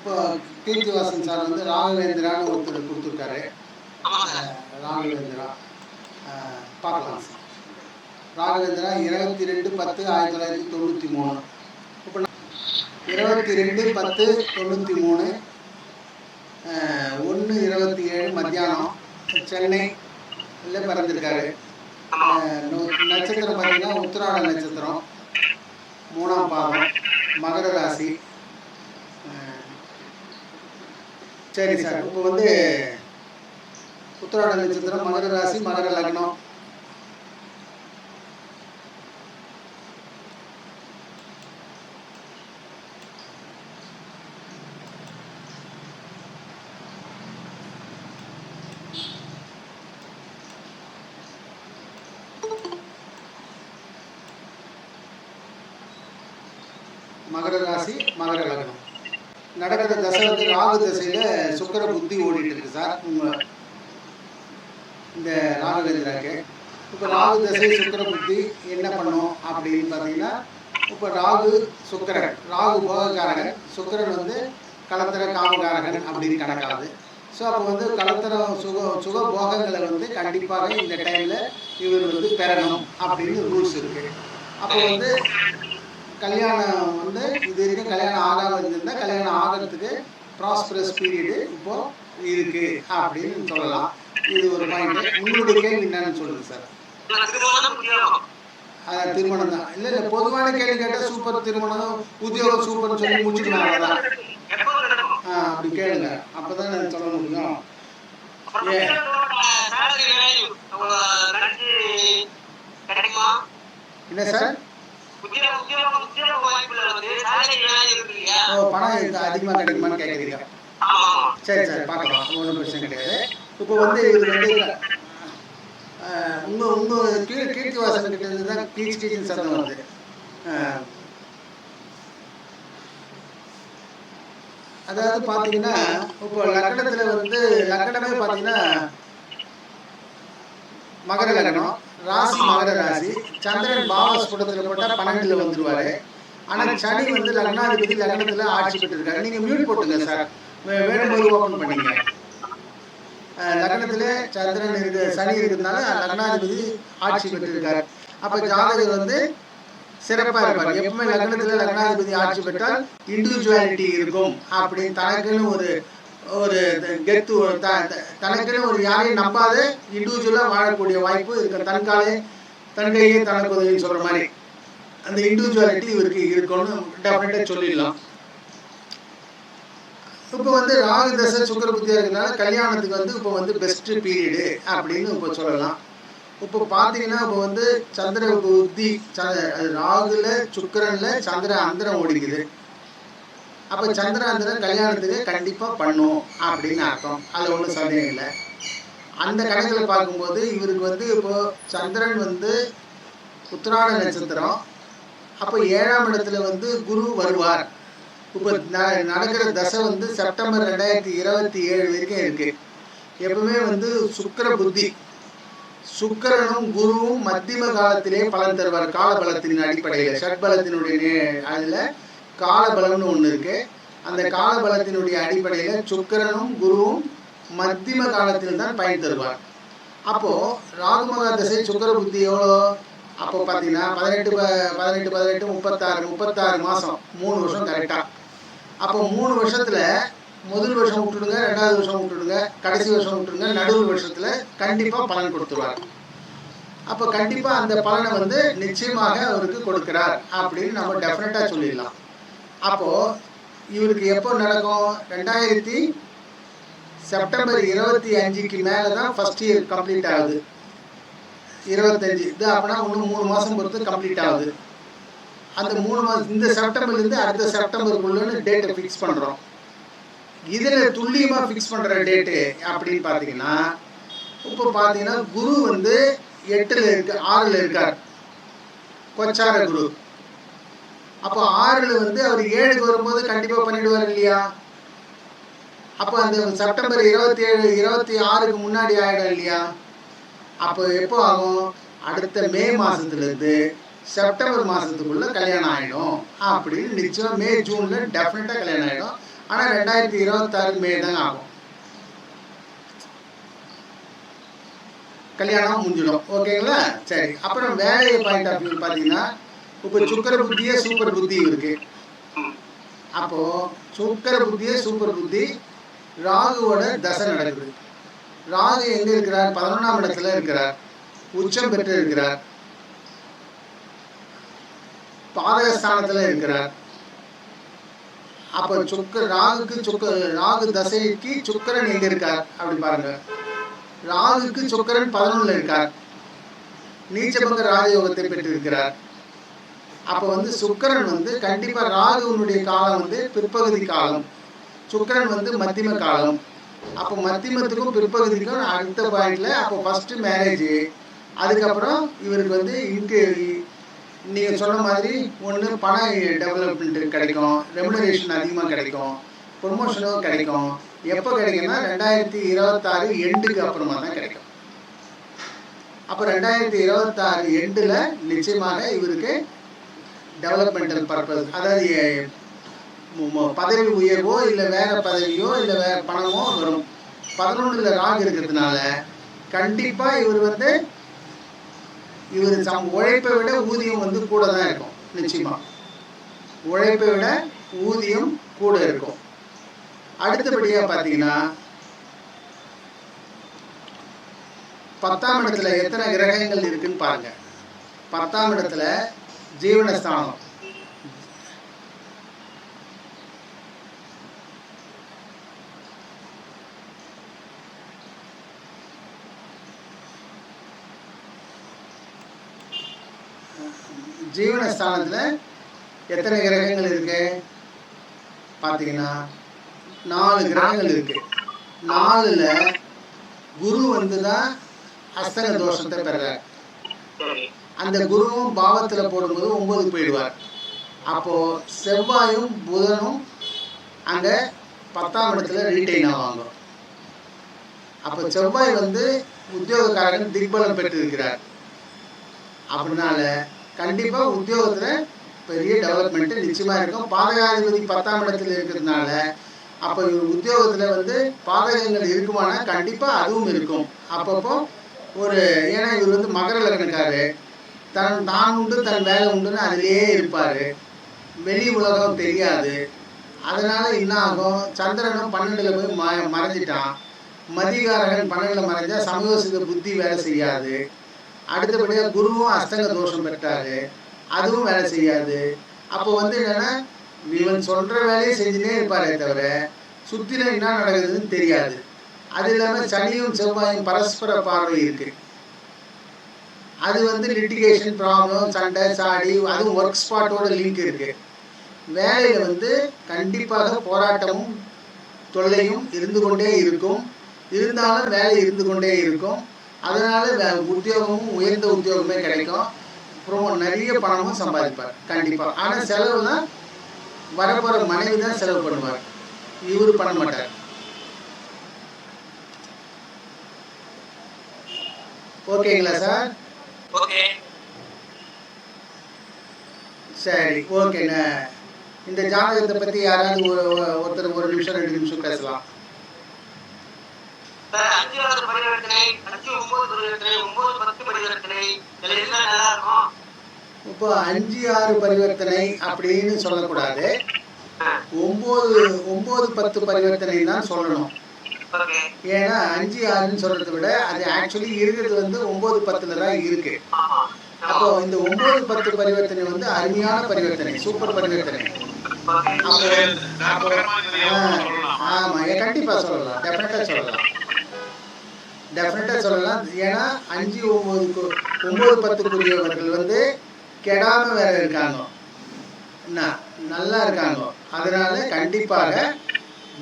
இப்போ கீர்த்திவாசன் சார் வந்து ராகவேந்திரான்னு ஒருத்தர் கொடுத்துருக்காரு. ராகவேந்திரா. பார்க்கலாம் சார். ராகவேந்திரா இருபத்தி ரெண்டு பத்து ஆயிரத்தி தொள்ளாயிரத்தி தொண்ணூற்றி மூணு. இப்போ இருபத்தி ரெண்டு பத்து தொண்ணூற்றி மூணு ஒன்று இருபத்தி ஏழு மத்தியானம் சென்னை இல்லை பிறந்திருக்காரு. நட்சத்திரம் பார்த்தீங்கன்னா உத்திராட நட்சத்திரம் மூணாம் பாதம் மகர ராசி. சரி சார். இப்போ வந்து உத்திராட நட்சத்திரம் மகர ராசி மகர லக்னம். மகர ராசி மகர லக்னம். நடக்கிற தசை வந்து ராகு தசையில சுக்கர புத்தி ஓடிட்டு இருக்கு சார். உங்க இந்த ராகவேந்திராக்கு இப்போ ராகு தசை சுக்கிர புத்தி என்ன பண்ணும் அப்படின்னு பார்த்தீங்கன்னா இப்போ ராகு சுக்கரன் ராகு போகக்காரகன். சுக்கரன் வந்து கலத்தர காமகாரகன் அப்படின்னு கணக்காது ஸோ அப்போ வந்து கலத்தரம் சுக சுக போகங்களை வந்து கண்டிப்பாக இந்த டைமில் இவர் வந்து பெறணும் அப்படின்னு ரூல்ஸ் இருக்கு. அப்போ வந்து கல்யாணம் வந்து இது வரைக்கும் கல்யாணம் ஆகாமல் இருந்திருந்தா கல்யாணம் ஆகிறதுக்கு ப்ராஸ்பரஸ் பீரியடு இப்போ இருக்கு அப்படின்னு சொல்லலாம். இது ஒரு பாயிண்ட் உங்களுடைய கேள்வி என்னன்னு சொல்லுங்க சார் அதான் திருமணம் தான். இல்லை இல்லை பொதுவான கேள்வி கேட்டால் சூப்பர் திருமணம் உத்தியோகம் சூப்பர்னு சொல்லி முடிச்சுக்கலாம் ஆ அப்படி கேளுங்க. அப்போ தான் நான் சொல்ல முடியும். என்ன சார் ஓ பணம் இது அதிகமாக கிடைக்குமான்னு கேட்குறீங்க சரி சரி பார்க்கலாம். ஒன்றும் பிரச்சனை கிடையாது. இப்போ வந்து இவர் வந்து அஹ், உங்க உங்க கீழ் கீர்த்திவாசன் கிட்ட இருந்து தான் கீச் சத்தம் வருது. அதாவது பார்த்தீங்கன்னா இப்போ லக்கணத்தில் வந்து லக்கணமே பார்த்தீங்கன்னா மகர லக்னம் ராசி மகர ராசி சந்திரன் பாவஸ்புடத்தில் போட்டால் பன்னெண்டுல வந்துருவாரு. ஆனால் சனி வந்து லக்னாதிபதி லக்னத்தில் ஆட்சி பெற்றிருக்காரு. நீங்கள் மியூட் போட்டுங்க சார். வேணும்போது ஓப்பன் பண்ணீங்க. லக்னத்துல சந்திரன் இருக்கு சனி இருக்கிறதுனால லக்னாதிபதி ஆட்சி பெற்றிருக்காரு. அப்ப ஜாதகர் வந்து சிறப்பா இருப்பார். எப்பவுமே லக்னத்துல லக்னாதிபதி ஆட்சி பெற்றால் இண்டிவிஜுவாலிட்டி இருக்கும். அப்படின்னு தனக்குன்னு ஒரு ஒரு கெத்து ஒரு த- தனக்குன்னு ஒரு யாரையும் நம்பாத இண்டிவிஜுவலா வாழக்கூடிய வாய்ப்பு இருக்க. தன்காலே தன்கையே தனக்கு உதவின்னு சொல்ற மாதிரி. அந்த இண்டிவிஜுவாலிட்டி இவருக்கு இருக்கும்னு டெஃபினட்டா சொல்லிடலாம். இப்போ வந்து ராகு தசை சுக்கர புத்தியா இருக்கிறதுனால கல்யாணத்துக்கு வந்து இப்போ வந்து பெஸ்ட் பீரியடு அப்படின்னு இப்போ சொல்லலாம். இப்போ பார்த்தீங்கன்னா இப்போ வந்து சந்திர புத்தி ராகுல சுக்கிரன்ல சந்திர அந்தரம் ஓடிக்குது. அப்போ சந்திர அந்தரம் கல்யாணத்துக்கு கண்டிப்பாக பண்ணும் அப்படின்னு அர்த்தம். அதில் ஒன்றும் சந்தேகம் இல்லை. அந்த கணக்கில் பார்க்கும்போது இவருக்கு வந்து இப்போ சந்திரன் வந்து உத்திராட நட்சத்திரம். அப்போ ஏழாம் இடத்துல வந்து குரு வருவார். இப்போ நடக்கிற தசை வந்து செப்டம்பர் ரெண்டாயிரத்தி இருபத்தி ஏழு வரைக்கும் இருக்கு. எப்பவுமே வந்து சுக்கிர புத்தி. சுக்கிரனும் குருவும் மத்தியம காலத்திலே பலன் தருவார். காலபலத்தின் அடிப்படையில் ஷட்பலத்தினுடைய அதுல காலபலம்னு ஒன்று இருக்கு. அந்த காலபலத்தினுடைய அடிப்படையில் சுக்கிரனும் குருவும் மத்தியம காலத்தில் தான் பயன் தருவார். அப்போது ராகுமகா தசை சுக்கிர புத்தி எவ்வளோ? அப்போ பார்த்தீங்கன்னா பதினெட்டு ப- பதினெட்டு பதினெட்டு முப்பத்தாறு முப்பத்தாறு மாதம் மூணு வருஷம் கரெக்டாக அப்போ மூணு வருஷத்தில் முதல் வருஷம் விட்டுடுங்க ரெண்டாவது வருஷம் விட்டுடுங்க கடைசி வருஷம் விட்டுடுங்க நடுவு வருஷத்தில் கண்டிப்பாக பலன் கொடுத்துருவார். அப்போ கண்டிப்பாக அந்த பலனை வந்து நிச்சயமாக அவருக்கு கொடுக்கிறார் அப்படின்னு நம்ம டெஃபினட்டாக சொல்லிடலாம். அப்போ இவருக்கு எப்போ நடக்கும்? ரெண்டாயிரத்தி செப்டம்பர் இருபத்தி அஞ்சுக்கு மேலே தான் ஃபர்ஸ்ட் இயர் கம்ப்ளீட் ஆகுது. இருபத்தஞ்சு. இது அப்படின்னா இன்னும் மூணு மாதம் பொறுத்து கம்ப்ளீட் ஆகுது. அந்த மூணு மாதம் இந்த செப்டம்பர்லேருந்து அடுத்த செப்டம்பருக்குள்ளன்னு டேட்டை ஃபிக்ஸ் பண்ணுறோம் இதில் துல்லியமாக ஃபிக்ஸ் பண்ணுற டேட்டு அப்படின்னு பார்த்தீங்கன்னா இப்போ பார்த்தீங்கன்னா குரு வந்து எட்டில் இருக்கு ஆறில் இருக்கார். கொச்சார குரு. அப்போ ஆறில் வந்து அவர் ஏழுக்கு வரும்போது கண்டிப்பாக பண்ணிடுவார் இல்லையா? அப்போ அந்த செப்டம்பர் இருபத்தி ஏழு இருபத்தி ஆறுக்கு முன்னாடி ஆகிடும் இல்லையா? அப்போ எப்போ ஆகும்? அடுத்த மே மாதத்துலேருந்து செப்டம்பர் மாதத்துக்குள்ளே கல்யாணம் ஆகிடும் அப்படின்னு நிச்சயம் மே ஜூனில் டெஃபினட்டாக கல்யாணம் ஆகிடும் ஆனால் ரெண்டாயிரத்தி இருபத்தாறு மே தான் ஆகும். கல்யாணம் முடிஞ்சிடும். ஓகேங்களா சரி. அப்புறம் வேலையை பாயிண்ட் ஆஃப் வியூ பார்த்தீங்கன்னா இப்போ சுக்கர புத்தியே சூப்பர் புத்தி இருக்கு. அப்போ சுக்கர புத்தியே சூப்பர் புத்தி ராகுவோட தசை நடக்குது. ராகு எங்க இருக்கிறார்? பதினொன்றாம் இடத்துல இருக்கிறார். உச்சம் பெற்று இருக்கிறார். பாதகஸ்தானத்துல இருக்கிறார். அப்ப சுக்க ராகுக்கு சுக்க ராகு தசைக்கு சுக்கரன் எங்க இருக்கார்? அப்படி பாருங்க. ராகுக்கு சுக்கரன் பதினொன்னுல இருக்கார். நீச்சபங்க ராஜயோகத்தை பெற்றிருக்கிறார். அப்போ வந்து சுக்கரன் வந்து கண்டிப்பாக ராகுவனுடைய காலம் வந்து பிற்பகுதி காலம். சுக்கரன் வந்து மத்தியம காலம். அப்போ மத்தியமத்துக்கும் பிற்பகுதிக்கும் அடுத்த பாயிண்ட்ல அப்போ ஃபர்ஸ்ட் மேரேஜ் அதுக்கப்புறம் இவருக்கு வந்து இங்கு நீங்கள் சொன்ன மாதிரி ஒன்று பண டெவலப்மெண்ட் கிடைக்கும். ரெமுனரேஷன் அதிகமாக கிடைக்கும். ப்ரொமோஷனும் கிடைக்கும். எப்போ கிடைக்கும்னா ரெண்டாயிரத்தி இருபத்தாறு எண்டுக்கு அப்புறமா தான் கிடைக்கும். அப்போ ரெண்டாயிரத்தி இருபத்தாறு எண்டில் நிச்சயமாக இவருக்கு டெவலப்மெண்டல் பர்பஸ் அதாவது பதவி உயர்வோ இல்லை வேற பதவியோ இல்லை வேற பணமோ வரும். பதினொன்றில் ராகு இருக்கிறதுனால கண்டிப்பாக இவர் வந்து இவர் சம் உழைப்பை விட ஊதியம் வந்து கூட தான் இருக்கும். நிச்சயமா. உழைப்பை விட ஊதியம் கூட இருக்கும். அடுத்தபடியாக பார்த்தீங்கன்னா பத்தாம் இடத்துல எத்தனை கிரகங்கள் இருக்குன்னு பாருங்க. பத்தாம் இடத்துல ஜீவனஸ்தானம். ஜீவனஸ்தானத்தில் எத்தனை கிரகங்கள் இருக்கு? பார்த்தீங்கன்னா நாலு கிரகங்கள் இருக்கு. நாலுல குரு வந்து தான் அஸ்தன தோஷத்தை பெறார் அந்த குருவும் பாவத்தில் போடும்போது ஒம்பதுக்கு போயிடுவார். அப்போ செவ்வாயும் புதனும் அங்க பத்தாம் இடத்துல ரீட்டைன் ஆவாங்க. அப்போ செவ்வாய் வந்து உத்தியோகக்காரன் திக்பலம் பெற்றிருக்கிறார். அப்படினால கண்டிப்பா உத்தியோகத்துல பெரிய டெவலப்மெண்ட் நிச்சயமா இருக்கும். பாதகாதிபதி பத்தாம் இடத்துல இருக்கிறதுனால அப்போ இவர் உத்தியோகத்துல வந்து பாதகங்கள் இருக்குமானா கண்டிப்பா அதுவும் இருக்கும். அப்பப்போ ஒரு ஏன்னா இவர் வந்து மகர லக்னக்காரு தன் தான் உண்டு தன் வேலை உண்டுன்னு அதிலேயே இருப்பார். வெளி உலகம் தெரியாது. அதனால என்ன ஆகும் சந்திரனும் பன்னெண்டில் போய் ம மறைஞ்சிட்டான். மதிகாரகன் பன்னெண்டில் மறைஞ்சால் சமயோசித புத்தி வேலை செய்யாது. அடுத்தபடியாக குருவும் அஸ்தங்க தோஷம் பெற்றார். அதுவும் வேலை செய்யாது. அப்போ வந்து என்னென்னா இவன் சொல்கிற வேலையை செஞ்சுட்டே இருப்பாரே தவிர சுற்றில என்ன நடக்குதுன்னு தெரியாது. அது இல்லாமல் சனியும் செவ்வாயும் பரஸ்பர பார்வை இருக்குது அது வந்து லிட்டிகேஷன் ப்ராப்ளம் சண்டை சாடி அதுவும் ஒர்க் ஸ்பாட்டோட லிங்க் இருக்கு. வேலையில் வந்து கண்டிப்பாக போராட்டமும் தொல்லையும் இருந்து கொண்டே இருக்கும். இருந்தாலும் வேலை இருந்து கொண்டே இருக்கும். அதனால வே- உத்தியோகமும் உயர்ந்த உத்தியோகமே கிடைக்கும். அப்புறம் நிறைய பணமும் சம்பாதிப்பார் கண்டிப்பாக ஆனால் செலவு தான் வரப்போற மனைவி தான் செலவு பண்ணுவார். இவர் பண்ண மாட்டார். ஓகேங்களா சார்? ஓகே சரி ஓகேண்ண இந்த ஜாதகத்தை பத்தி யாராவது ஒரு ஒரு- ஒருத்தர் ஒரு நிமிஷம் ரெண்டு நிமிஷம் பேசலாம். சார் அஞ்சாவது பரிவர்த்தனை அஞ்சு ஒன்பது பரிவர்த்தனை ஒன்பது பத்து பரிவர்த்தனை இதுல என்ன நல்லா இருக்கும். இப்போ அஞ்சு ஆறு பரிவர்த்தனை அப்படின்னு சொல்லக்கூடாது. ஆ, ஒம்பது ஒம்பது பத்து பரிவர்த்தனை தான் சொல்லணும். ஏன்னா அஞ்சு ஆறுன்னு சொல்றதை விட அது ஆக்சுவலி இருக்கிறது வந்து ஒன்பது பத்துல தான் இருக்கு. அப்போ இந்த ஒன்பது பத்து பரிவர்த்தனை வந்து அருமையான பரிவர்த்தனை சூப்பர் பரிவர்த்தனை. ஓகே ஆமா கண்டிப்பா சொல்லலாம். டெஃபினட்டா சொல்லலாம். டெஃபினட்டா சொல்லலாம். ஏன்னா அஞ்சு ஒன்பதுக்கு ஒன்பது பத்துக்குரியவர்கள் வந்து கெடாம வேற இருக்காங்க. நல்லா இருக்காங்க. அதனால கண்டிப்பாக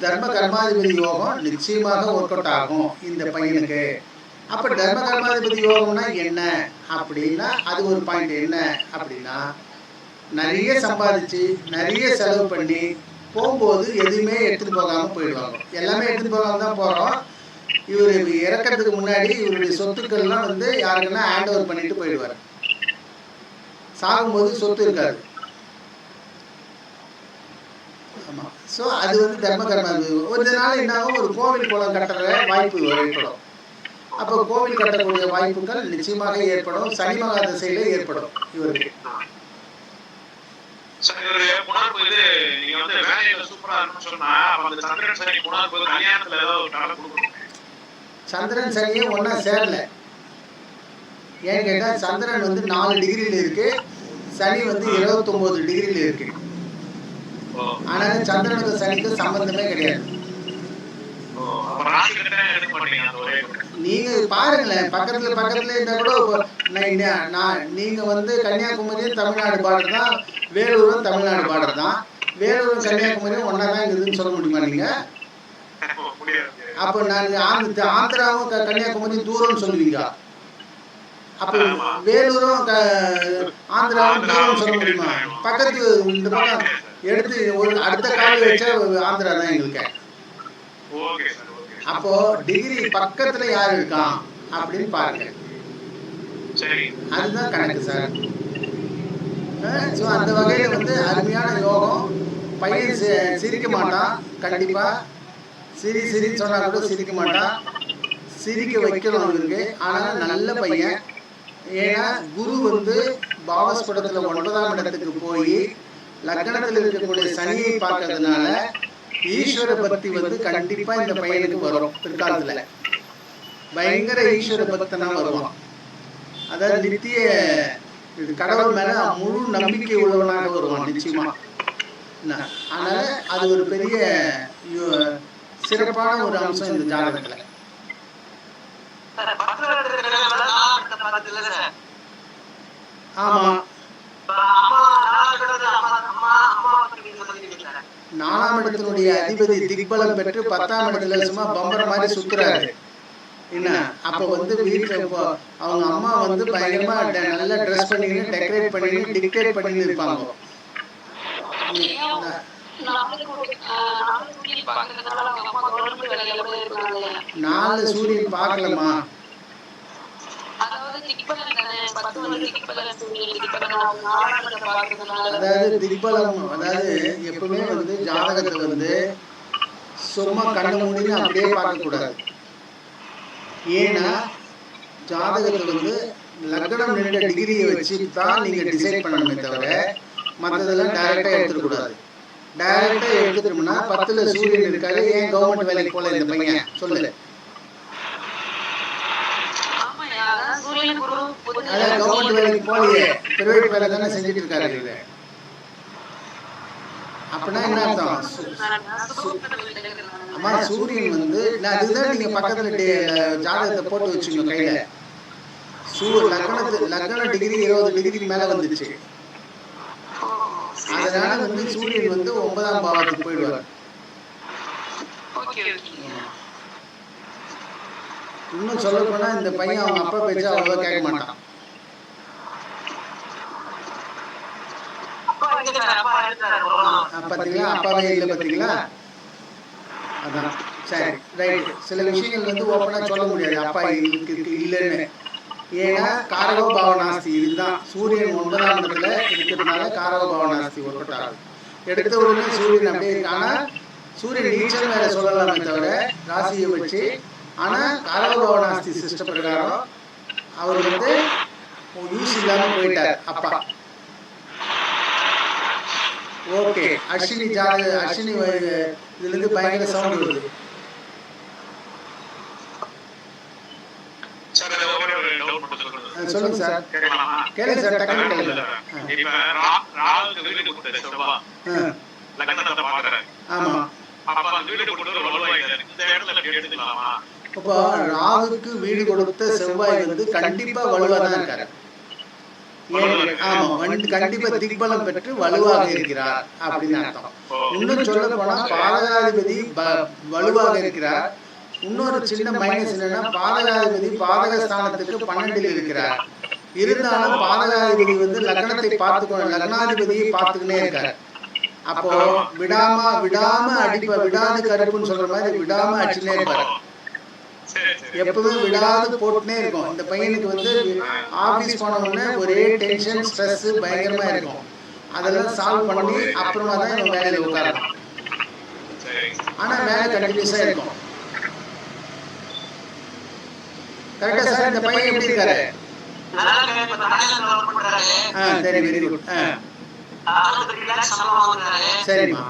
தர்ம கர்மாதிபதி யோகம் நிச்சயமாக ஒர்க் அவுட் ஆகும் இந்த பையனுக்கு. அப்ப தர்ம கர்மாதிபதி யோகம்னா என்ன? அப்படின்னா அது ஒரு பாயிண்ட் என்ன? அப்படின்னா நிறைய சம்பாதிச்சு நிறைய செலவு பண்ணி போகும்போது எதுவுமே எடுத்துட்டு போகாம போயிடுவாங்க. எல்லாமே எடுத்துட்டு போகாம தான் போறோம். இவர் இறக்கறதுக்கு முன்னாடி இவருடைய சொத்துக்கள்லாம் வந்து யாருக்குன்னா ஹேண்ட் ஓவர் பண்ணிட்டு போயிடுவார். சாகும்போது சொத்து இருக்காது ஆமா ஸோ அது வந்து தர்ம கர்ம ஒரு நாள் என்ன ஆகும்? ஒரு கோவில் குளம் கட்டுற வாய்ப்பு ஏற்படும். அப்போ கோவில் கட்டக்கூடிய வாய்ப்புகள் நிச்சயமாக ஏற்படும். சனி மகா திசையில ஏற்படும் இவருக்கு. சந்திரன் சனியே ஒன்றா சேரல. ஏன்னு கேட்டால் சந்திரன் வந்து நாலு டிகிரியில் இருக்கு. சனி வந்து இருபத்தொம்போது டிகிரியில் இருக்கு. ஓ ஆனால் சந்திரனுக்கு சனிக்கு சம்பந்தமே கிடையாது. நீங்க பாருங்களேன் பக்கத்துல பக்கத்துல இருந்தா கூட நான் நீங்க வந்து கன்னியாகுமரியும் தமிழ்நாடு பார்டர் தான் வேலூரும் தமிழ்நாடு பார்டர் தான். வேலூரும் கன்னியாகுமரியும் ஒன்றா தான் இருக்குதுன்னு சொல்ல முடியுமா நீங்க? அப்போ நான் ஆந்திர ஆந்திராவும் கன்னியாகுமரியும் தூரம்னு சொல்லுவீங்க அப்போ. வேலூரும் ஆந்திராவும் தூரம்னு சொல்ல முடியுமா? பக்கத்து இந்த பக்கம் எடுத்து ஒரு அடுத்த கால் வச்சா ஆந்திரா தான் எங்களுக்கு. ஓகே சார் ஓகே அப்போ டிகிரி பக்கத்துல யார் இருக்கான் அப்படின்னு பாருங்க. சரி. அதுதான் கணக்கு சார் ஸோ அந்த வகையில் வந்து அருமையான யோகம். பையன் சிரிக்க மாட்டான். கண்டிப்பாக சிரி சிரின்னு சொன்னால் கூட சிரிக்க மாட்டான். சிரிக்க வைக்கணும் அவருக்கு ஆனால் நல்ல பையன். ஏன்னா குரு வந்து பாவஸ்படத்தில் ஒன்பதாம் இடத்துக்கு போய் லக்னத்தில் இருக்கக்கூடிய சனியை பார்க்கறதுனால ஈஸ்வர பக்தி வந்து கண்டிப்பாக இந்த பையனுக்கு வரும் பிற்காலத்தில். பயங்கர ஈஸ்வர பக்தனா வருவான். அதாவது நித்திய இது கடவுள் மேல முழு நம்பிக்கை உள்ளவனாக வருவான் நிச்சயமா. அதனால அது ஒரு பெரிய சிறப்பான ஒரு அம்சம் இந்த ஜாதகத்துல. ஆமா இப்ப அம்மா நாலாவது அம்மா அம்மா அம்மா பத்தி சொல்லிருக்கீங்க சார் நாலாம் இடத்தினுடைய அதிபதி திக்பலம் பெற்று பத்தாம் இடத்துல சும்மா பம்பர மாதிரி சுத்துறாரு என்ன? அப்ப வந்து வீட்டுல அவங்க அம்மா வந்து பயங்கரமா நல்லா ட்ரெஸ் பண்ணின்னு டெக்கரேட் பண்ணின்னு டிக்டேட் பண்ணின்னு இருப்பாங்க. நாலு சூரியன் பார்க்கலமா அதாவது திக்பலம் அதாவது எப்பவுமே வந்து ஜாதகத்தை வந்து சும்மா கண்ண மூடின்னு அப்படியே பார்க்கக்கூடாது ஏன்னா ஜாதகத்தை வந்து லக்னம் நின்ற டிகிரியை வச்சு தான் நீங்கள் டிசைட் பண்ணணுமே தவிர மற்றதெல்லாம் டைரெக்டாக எடுத்துக்கூடாது டைரெக்டாக எடுத்துட்டோம்னா பத்தில் சூரியன் இருக்காரு ஏன் கவர்மெண்ட் வேலைக்கு போல இந்த பையன்? சொல்லு. அதான் கவர்மெண்ட் வேலைக்கு போலையே பிரைவேட் வேலை தானே செஞ்சுட்டு இருக்காரு அப்படின்னா என்ன அர்த்தம்? அம்மா சூரியன் வந்து அதுதான் நீங்க பக்கத்துல ஜாதகத்தை போட்டு வச்சுங்க கையில. சூ லக்னத்து லக்ன டிகிரி இருபது டிகிரிக்கு மேல வந்துச்சு. அதனால வந்து சூரியன் வந்து ஒன்பதாம் பாவத்துக்கு போயிடுவார். இன்னும் சொல்ல போனா இந்த பையன் அவங்க அப்பா பேச்சா அவ்வளவா கேட்க மாட்டான். பாத்தீங்களா? அப்பாவே இல்லை பாத்தீங்களா? அதான். சரி ரைட் சில விஷயங்கள் வந்து ஓப்பனா சொல்ல முடியாது. அப்பா இருக்கு இல்லைன்னு. ஏன்னா காரகோ பாவனாஸ்தி இதுதான். சூரியன் ஒன்பதாம் இடத்துல இருக்கிறதுனால காரகோ பாவனாஸ்தி ஆகுது. எடுத்த உடனே சூரியன் அப்படியே இருக்கு ஆனா சூரியன் நீச்சல் வேற சொல்லலாமே தவிர ராசியை வச்சு ஆனா காரகோ பாவனாஸ்தி சிஸ்டம் பிரகாரம் அவர் வந்து யூஸ் இல்லாம போயிட்டார் அப்பா. ஓகே அஸ்வினி ஜாத அஸ்வினி வ- இதுல இருந்து பயங்கர சவுண்ட் வருது. சொல்லுங்க. சார். கேளுங்க சார் டக்குனு கேளுங்க. இப்ப ரா- ராகுக்கு வீடு கொடுத்த செவ்வா. அஹ், லக்னத்தை பாக்குறாரு ஆமா. அப்ப அந்த வீடு கொடுத்து வலுவாயிட்டாரு இந்த இடத்துல எப்படி எடுத்துக்கலாமா? இப்போ ராகுக்கு வீடு கொடுத்த செவ்வாய் வந்து கண்டிப்பா வலுவா தான் இருக்காரு. ஆமா கண்டிப்பா திக்பலம் பெற்று வலுவாக இருக்கிறார் அப்படின்னு அர்த்தம். இன்னும் சொல்ல போனா பாதகாதிபதி வலுவாக இருக்கிறார். இன்னொரு சின்ன மைனஸ் என்னன்னா பாதகாதிபதி பாதக ஸ்தானத்துக்கு பன்னெண்டில் இருக்கிறார். இருந்தாலும் பாதகாதிபதி வந்து லக்னத்தை பார்த்துக்கோ லக்னாதிபதியை பார்த்துக்கினே இருக்காரு. அப்போ விடாம விடாம அடிப்ப விடாது கருப்புன்னு சொல்ற மாதிரி விடாம அடிச்சுனே இருப்பாரு. சரி எப்பவுமே விடாது போட்டுனே இருக்கும். இந்த பையனுக்கு வந்து ஆபீஸ் போன உடனே ஒரே டென்ஷன் ஸ்ட்ரெஸ் பயங்கரமா இருக்கும். அதெல்லாம் சால்வ் பண்ணி அப்புறமா தான் இவன் வேலையில உட்காரணும். சரிங்க ஆனால் மேலே கண்டினியூஸாக இருக்கும். கரெக்டா சார் இந்த பையன் எப்படி இருக்காரு? சரி வெரி குட். சரிம்மா.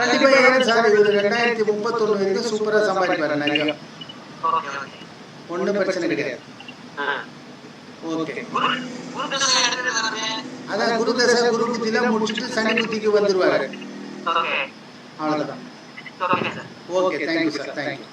கண்டிப்பா ஏன் சார் இவர் ரெண்டாயிரத்தி முப்பத்தொன்று வரைக்கும் சூப்பரா சம்பாதிப்பாரு நிறைய. ஒன்றும் பிரச்சனை கிடையாது ஆ. ஓகே. அதான் குரு தசை குரு புத்திலாம் முடிச்சுட்டு சனி புத்திக்கு வந்துருவாரு அவ்வளவுதான் ஓகே தேங்க்யூ சார் தேங்க்யூ